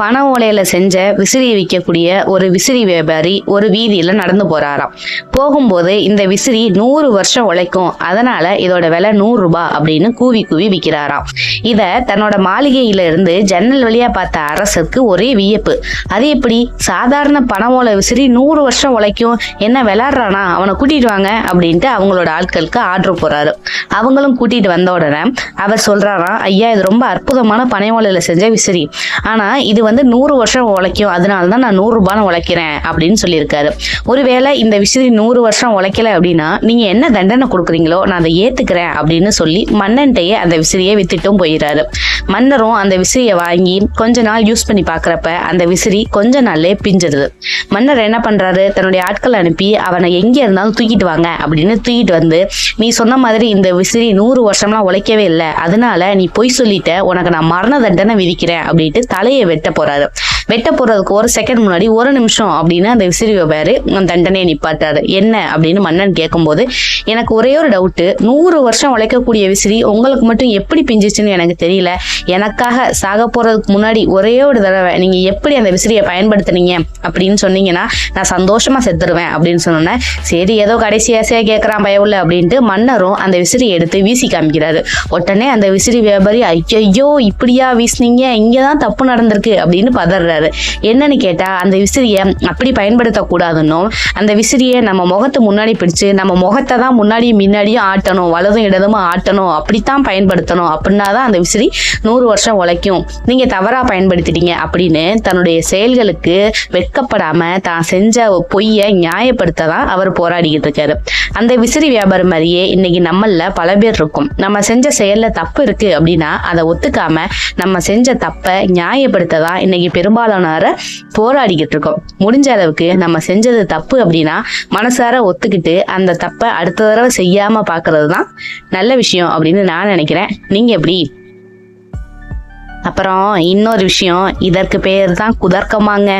பண ஓலையில செஞ்ச விசிறியை விற்கக்கூடிய ஒரு விசிறி வியாபாரி ஒரு வீதியில நடந்து போறாராம். போகும்போது இந்த விசிறி நூறு வருஷம் உழைக்கும். அதனால இதோட விலை நூறு ரூபாய் அப்படின்னு கூவி கூவி விற்கிறாராம் இத தன்னோட மாளிகையில இருந்து ஜன்னல் வழியா பார்த்த அரசருக்கு ஒரே வியப்பு. அது எப்படி? சாதாரண பண ஓலை விசிறி நூறு வருஷம் உழைக்கும். என்ன விளாடுறானா அவனை கூட்டிட்டு வாங்க அப்படின்ட்டு அவங்களோட ஆட்களுக்கு ஆர்டர் போறாரு அவங்களும் கூட்டிட்டு வந்த உடனே அவர் சொல்றாராம் ஐயா இது ரொம்ப அற்புதமான பனை ஓலையில செஞ்ச விசிறி. ஆனா இது வந்து நூறு வருஷம் உழைக்கும். அதனால தான் நான் நூறுரூபான்னு உழைக்கிறேன் அப்படின்னு சொல்லியிருக்காரு. ஒருவேளை இந்த விசிறி நூறு வருஷம் உழைக்கல அப்படின்னா நீங்கள் என்ன தண்டனை கொடுக்குறீங்களோ நான் அதை ஏற்றுக்கிறேன் அப்படின்னு சொல்லி மன்னன்ட்டையே அந்த விசிறியை வித்துட்டும் போயிடுறாரு. மன்னரும் அந்த விசிறியை வாங்கி கொஞ்ச நாள் யூஸ் பண்ணி பார்க்குறப்ப அந்த விசிறி கொஞ்ச நாள்லே பிஞ்சிருது மன்னர் என்ன பண்ணுறாரு தன்னுடைய ஆட்களை அனுப்பி அவனை எங்கே இருந்தாலும் தூக்கிட்டு வாங்க அப்படின்னு தூக்கிட்டு வந்து நீ சொன்ன மாதிரி இந்த விசிறி நூறு வருஷம்லாம் உழைக்கவே இல்லை. அதனால நீ பொய் சொல்லிட்ட. உனக்கு நான் மரண தண்டனை விதிக்கிறேன். அப்படின்ட்டு தலையை வெட்ட temporada. வெட்ட போறதுக்கு ஒரு செகண்ட் முன்னாடி ஒரு நிமிஷம் அப்படின்னு அந்த விசிறி வியாபாரி தண்டனையை நிப்பாட்டாரு. என்ன அப்படின்னு மன்னன் கேட்கும்போது எனக்கு ஒரே ஒரு டவுட்டு நூறு வருஷம் உழைக்கக்கூடிய விசிறி உங்களுக்கு மட்டும் எப்படி பிஞ்சிச்சுன்னு எனக்கு தெரியல. எனக்காக சாக போறதுக்கு முன்னாடி ஒரே ஒரு தடவை நீங்க எப்படி அந்த விசிறியை பயன்படுத்துனீங்க அப்படின்னு சொன்னீங்கன்னா நான் சந்தோஷமா செத்துருவேன் அப்படின்னு சொன்னேன் சரி ஏதோ கடைசி ஆசையா கேட்கறான் பயவுள்ள அப்படின்ட்டு மன்னரும் அந்த விசிறியை எடுத்து வீசி காமிக்கிறாரு. உடனே அந்த விசிறி வியாபாரி ஐயோ இப்படியா வீசினீங்க? இங்கதான் தப்பு நடந்திருக்கு அப்படின்னு பதறாரு. என்னன்னு கேட்டா அந்த விசிறியை அப்படி பயன்படுத்தக்கூடாதுன்னும் அந்த விசிறியை நம்ம முகத்து முன்னாடி பிடிச்சு நம்ம முகத்தை தான் முன்னாடியும் முன்னாடியும் ஆட்டணும் வலதும் இடதுமா ஆட்டணும் அப்படித்தான் பயன்படுத்தணும் அப்படின்னா தான் அந்த விசிறி நூறு வருஷம் உழைக்கும். நீங்க தவறா பயன்படுத்திட்டீங்க அப்படின்னு தன்னுடைய செயல்களுக்கு வெட்கப்படாம தான் செஞ்ச பொய்யை நியாயப்படுத்த தான் அவர் போராடிக்கிட்டு இருக்காரு. அந்த விசிறி வியாபாரம் மாதிரியே இன்னைக்கு நம்மள பல பேர் இருக்கும். நம்ம செஞ்ச செயல்ல தப்பு இருக்கு அப்படின்னா அதை ஒத்துக்காம நம்ம செஞ்ச தப்பை நியாயப்படுத்த தான் இன்னைக்கு பெரும்பாலானவர போராடிக்கிட்டு இருக்கோம். முடிஞ்ச அளவுக்கு நம்ம செஞ்சது தப்பு அப்படின்னா மனசார ஒத்துக்கிட்டு அந்த தப்பை அடுத்த தடவை செய்யாம பாக்குறது தான் நல்ல விஷயம் அப்படின்னு நான் நினைக்கிறேன். நீங்க எப்படி? அப்புறம் இன்னொரு விஷயம் இதற்கு பேர் தான் குதர்க்கமாங்க.